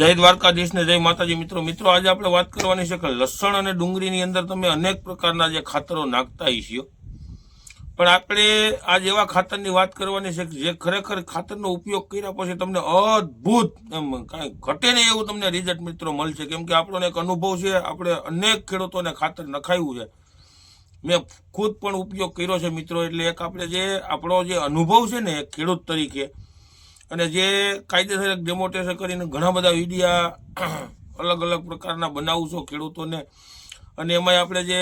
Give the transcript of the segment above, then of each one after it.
જય દ્વારકાધીશ ને જય માતાજી. મિત્રો મિત્રો, આજે આપણે વાત કરવાની છે કે લસણ અને ડુંગળીની અંદર તમે અનેક પ્રકારના જે ખાતરો નાખતા હશો. પણ આપણે આજ એવા ખાતરની વાત કરવાની છે કે જે ખરેખર ખાતરનો ઉપયોગ કર્યા પછી તમને અદ્ભુત એમ કાંઈ ઘટે નહીં એવું તમને રિઝલ્ટ મિત્રો મળશે. કેમ કે આપણો એક અનુભવ છે, આપણે અનેક ખેડૂતોને ખાતર નખાયું છે. મેં ખુદ પણ ઉપયોગ કર્યો છે મિત્રો, એટલે એક આપણે જે આપણો જે અનુભવ છે ને ખેડૂત તરીકે અને જે કાયદેસર એક ડેમોટેશન કરીને ઘણા બધા વિડીયા અલગ અલગ પ્રકારના બનાવું છો ખેડૂતોને. અને એમાં આપણે જે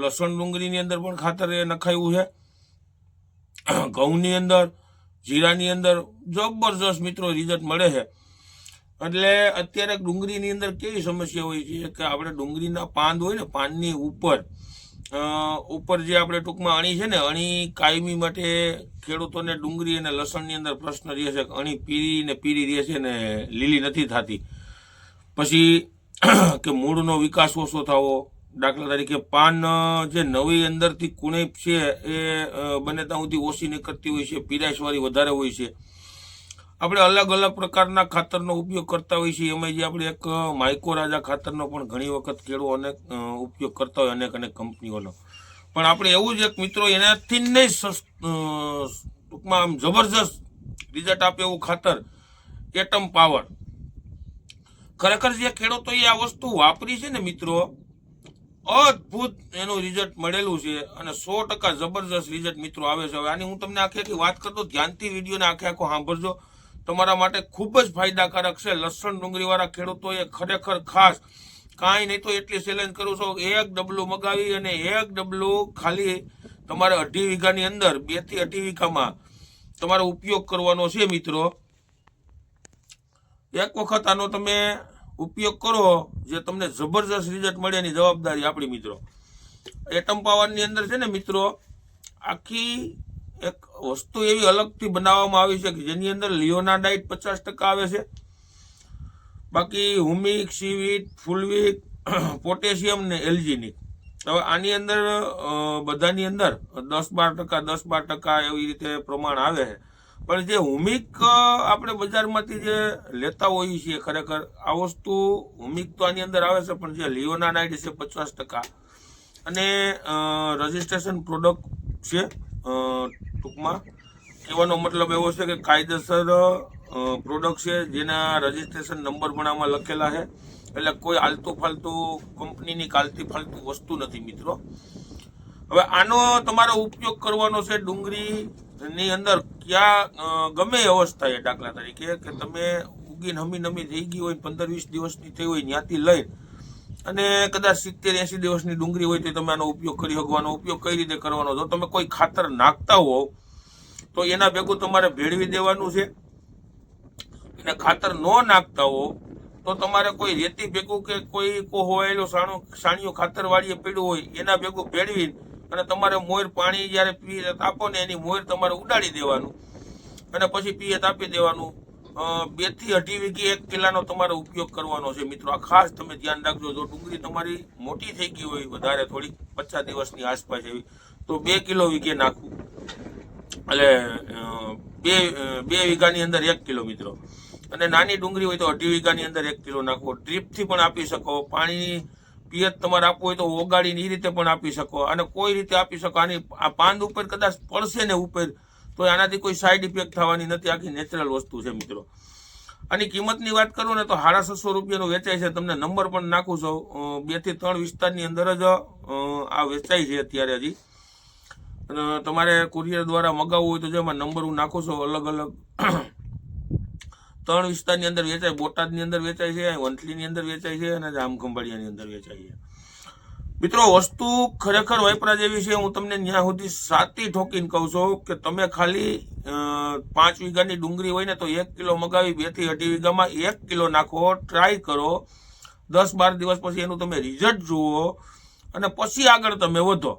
લસણ ડુંગળીની અંદર પણ ખાતર એ નખાયું છે. ઘઉંની અંદર, જીરાની અંદર જબરજસ્ત મિત્રો રિઝલ્ટ મળે છે. એટલે અત્યારે ડુંગળીની અંદર કેવી સમસ્યા હોય છે કે આપણે ડુંગળીના પાન હોય ને પાનની ઉપર ઉપર જે આપણે ટૂંકમાં અણી છે ને, અણી કાયમી માટે ખેડૂતોને ડુંગળી અને લસણની અંદર પ્રશ્ન રહે છે, અણી પીળી ને પીળી રહે છે ને, લીલી નથી થતી. પછી, કે મૂળનો વિકાસ ઓછો થવો, દાખલા તરીકે પાન જે નવી અંદરથી કુણેપ છે, એ બને ત્યાં સુધી ઓછી નીકળતી હોય છે પીરાશવાળી વધારે હોય છે. આપણે અલગ અલગ પ્રકારના ખાતરનો ઉપયોગ કરતા હોઈએ છીએ. એમાં જે આપણે એક માઇકોરાજા ખાતરનો પણ ઘણી વખત ખેડૂતો અનેક ઉપયોગ કરતા હોય અનેક અનેક કંપનીઓનો. પણ આપણે એવું જ એક મિત્રો એનાથી નહીં ટૂંકમાં આમ જબરજસ્ત રિઝલ્ટ આપે એવું ખાતર એટમ પાવર ખરેખર જે ખેડૂતોએ આ વસ્તુ વાપરી છે ને મિત્રો, અદ્ભુત એનું રિઝલ્ટ મળેલું છે અને સો ટકા જબરજસ્ત રિઝલ્ટ મિત્રો આવે છે. હવે આની હું તમને આખી આખી વાત કરતો ધ્યાનથી વિડીયોને આખે આખો સાંભળજો. તમારા માટે ખૂબ જ ફાયદાકારક છે. લસણ ડુંગળીવાળા ખેડૂતોએ ખરેખર ખાસ કાંઈ નહીં તો એટલી ચેલેન્જ કરું છું. એક ડબલું મગાવી અને એક ડબલું ખાલી તમારે અઢી વીઘાની અંદર, બેથી અઢી વીઘામાં તમારે ઉપયોગ કરવાનો છે મિત્રો. એક વખત આનો તમે ઉપયોગ કરો જે તમને જબરજસ્ત રિઝલ્ટ મળે એની જવાબદારી આપણી મિત્રો. એટમ પાવરની અંદર છે ને મિત્રો, આખી એક વસ્તુ એવી અલગથી બનાવવામાં આવી છે કે જેની અંદર લિયોનાડાઇટ પચાસ ટકા આવે છે. બાકી હુમિક, સીવીટ, ફૂલવીક, પોટેશિયમ ને એલ્જીનિક. હવે આની અંદર બધાની અંદર દસ બાર ટકા, દસ બાર ટકા એવી રીતે પ્રમાણ આવે છે. પણ જે હુમિક આપણે બજારમાંથી જે લેતા હોઈએ છીએ ખરેખર, આ વસ્તુ હુમિક તો આની અંદર આવે છે, પણ જે લિયોનાડાઇટ છે પચાસ ટકા. અને રજિસ્ટ્રેશન પ્રોડક્ટ છે. ટૂંકમાં. કહેવાનો મતલબ એવો છે કે કાયદેસર પ્રોડક્ટ છે જેના રજિસ્ટ્રેશન નંબર પણ આમાં લખેલા છે. એટલે કોઈ આલતું ફાલતું કંપનીની કાલતી ફાલતું વસ્તુ નથી મિત્રો. હવે આનો તમારે ઉપયોગ કરવાનો છે ડુંગળીની અંદર ક્યાં ગમે ગમે એ દાખલા તરીકે, કે તમે ઉગી હમી નમી થઈ ગઈ હોય પંદર વીસ દિવસની થઈ હોય ત્યાંથી લઈ અને કદાચ સિત્તેર એંસી દિવસની ડુંગળી હોય તો તમે આનો ઉપયોગ કરી શકવાનો ઉપયોગ કઈ રીતે કરવાનો? જો તમે કોઈ ખાતર નાખતા હોવ, તો એના ભેગું તમારે ભેળવી દેવાનું છે. અને ખાતર ન નાખતા હો તો તમારે કોઈ રેતી ભેગું કે કોઈ કોહવાયેલું સાણું, સાણિયું ખાતર વાળીએ પડ્યું હોય, એના ભેગું ભેળવી અને તમારે મોર પાણી જ્યારે પીએ આપો ને એની મોર તમારે ઉડાડી દેવાનું. અને પછી પીએ તાપી દેવાનું. બેથી અઢી વીઘી એક કિલ્લાનો તમારે ઉપયોગ કરવાનો છે મિત્રો. આ ખાસ તમે ધ્યાન રાખજો, જો ડુંગળી તમારી મોટી થઈ ગઈ હોય વધારે થોડી પચાસ દિવસની આસપાસ એવી, તો બે કિલો વીઘે નાખવું. એટલે બે બે વીઘાની અંદર એક કિલો મિત્રો. અને નાની ડુંગળી હોય તો અઢી વીઘાની અંદર એક કિલો નાખવો. ડ્રીપથી પણ આપી શકો. પાણી પિયત તમારે આપવું હોય તો ઓગાળીને એ રીતે પણ આપી શકો. અને કોઈ રીતે આપી શકો. આની, આ પાંદ ઉપર કદાચ પડશે ને ઉપર તો આનાથી કોઈ સાઈડ ઇફેક્ટ થવાની નથી, આખી નેચરલ વસ્તુ છે મિત્રો. આની કિંમતની વાત કરું ને તો સાડા છસો રૂપિયાનું વેચાય છે, તમને નંબર પણ નાખું છું. બેથી ત્રણ વિસ્તારની અંદર જ આ વેચાય છે અત્યારે હજી. અને તમારે કુરિયર દ્વારા મગાવવું હોય તો જેમાં નંબર હું નાખું છું, અલગ અલગ. ત્રણ વિસ્તારની અંદર વેચાય, બોટાદની અંદર વેચાય છે, વંથલીની અંદર વેચાય છે અને જામખંભાળિયાની અંદર વેચાય છે. મિત્રો, વસ્તુ ખરેખર વાપરા જેવી છે. હું તમને ત્યાં સુધી સાતી ઠોકીને કહું છું કે તમે ખાલી પાંચ વીઘાની ડુંગળી હોય ને તો એક કિલો મગાવી બેથી અઢી વીઘામાં એક કિલો નાખો ટ્રાય કરો. દસ બાર દિવસ પછી એનું તમે રિઝલ્ટ જુઓ અને પછી આગળ તમે વધો.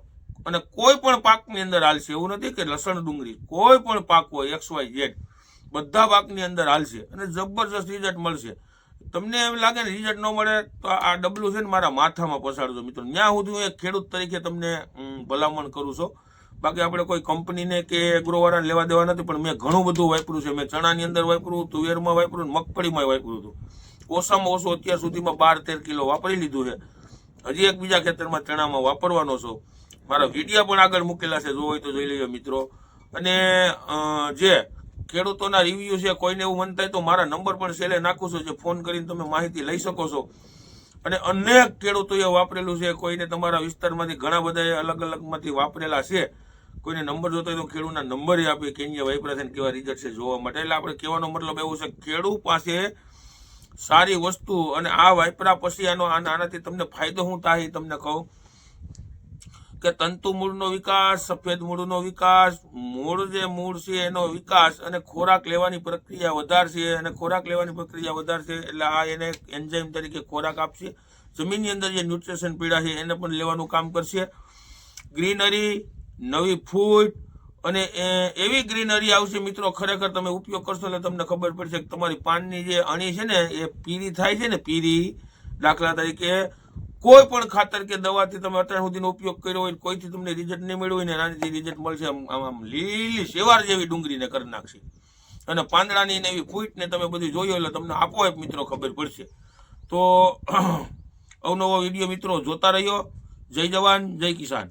અને કોઈ પણ પાકની અંદર હાલશે, એવું નથી કે લસણ ડુંગળી, કોઈ પણ પાક હોય એક્સ વાય ઝેડ બધા પાકની અંદર હાલશે અને જબરજસ્ત રિઝલ્ટ મળશે. તમને એમ લાગે ને રિઝલ્ટ ન મળે, તો આ ડબલું છે ને મારા માથામાં પસાડજો મિત્રો ત્યાં સુધી હું એક ખેડૂત તરીકે તમને ભલામણ કરું છું. બાકી આપણે કોઈ કંપનીને કે એગ્રોવાળાને લેવા દેવા નથી, પણ મેં ઘણું બધું વાપર્યું છે. મેં ચણાની અંદર વાપર્યું, તુવેરમાં વાપર્યું મગફળીમાં વાપર્યું હતું. ઓછામાં ઓછું અત્યાર સુધીમાં બાર તેર કિલો વાપરી લીધું છે. હજી એક બીજા ખેતરમાં ચણામાં વાપરવાનો છો. મારા વિડીયા પણ આગળ મૂકેલા છે, જો હોય તો જોઈ લેજો મિત્રો. અને જે ખેડૂતોના રિવ્યુ છે, કોઈને એવું મન થાય તો મારા નંબર પણ સેલે નાખું છું, જે ફોન કરીને તમે માહિતી લઈ શકો છો. અને અનેક ખેડૂતોએ વાપરેલું છે, કોઈને તમારા વિસ્તારમાંથી ઘણા બધાએ અલગ અલગમાંથી વાપરેલા છે. કોઈને નંબર જોતો હોય તો ખેડૂતના નંબર આપીએ કે અહીંયા વાપરા કેવા રિઝલ્ટ છે જોવા માટે. એટલે આપણે કહેવાનો મતલબ એવું છે, ખેડૂત પાસે સારી વસ્તુ અને આ વાપરા પછી આના- આનાથી તમને ફાયદો હું તાહી તમને કહું. કે તંતુ મૂળનો વિકાસ, સફેદ મૂળનો વિકાસ, મૂળ જે મૂળ છે એનો વિકાસ અને ખોરાક લેવાની પ્રક્રિયા વધારશે અને ખોરાક લેવાની પ્રક્રિયા વધારશે એટલે આ એને એન્ઝાઇમ તરીકે ખોરાક આપશે. જમીનની અંદર જે ન્યુટ્રિશન પીડા છે એને પણ લેવાનું કામ કરશે. ગ્રીનરી, નવી ફૂડ અને એવી ગ્રીનરી આવશે મિત્રો ખરેખર તમે ઉપયોગ કરશો એટલે તમને ખબર પડશે કે તમારી પાનની જે અણી છે ને એ પીરી થાય છે ને પીરી દાખલા તરીકે કોઈ પણ ખાતર કે દવાથી તમે અત્યાર સુધીનો ઉપયોગ કર્યો હોય કોઈથી તમને રિઝલ્ટ નહીં મળ્યું હોય ને આનાથી રિઝલ્ટ મળશે આમ આમ લીલી શેવાર જેવી ડુંગળીને કરી નાખશે. અને પાંદડાની ને એવી ફૂટને તમે બધું જોયું એટલે તમને આપોઆપ મિત્રો ખબર પડશે. તો અવનવો વીડિયો મિત્રો જોતા રહ્યો જય જવાન, જય કિસાન.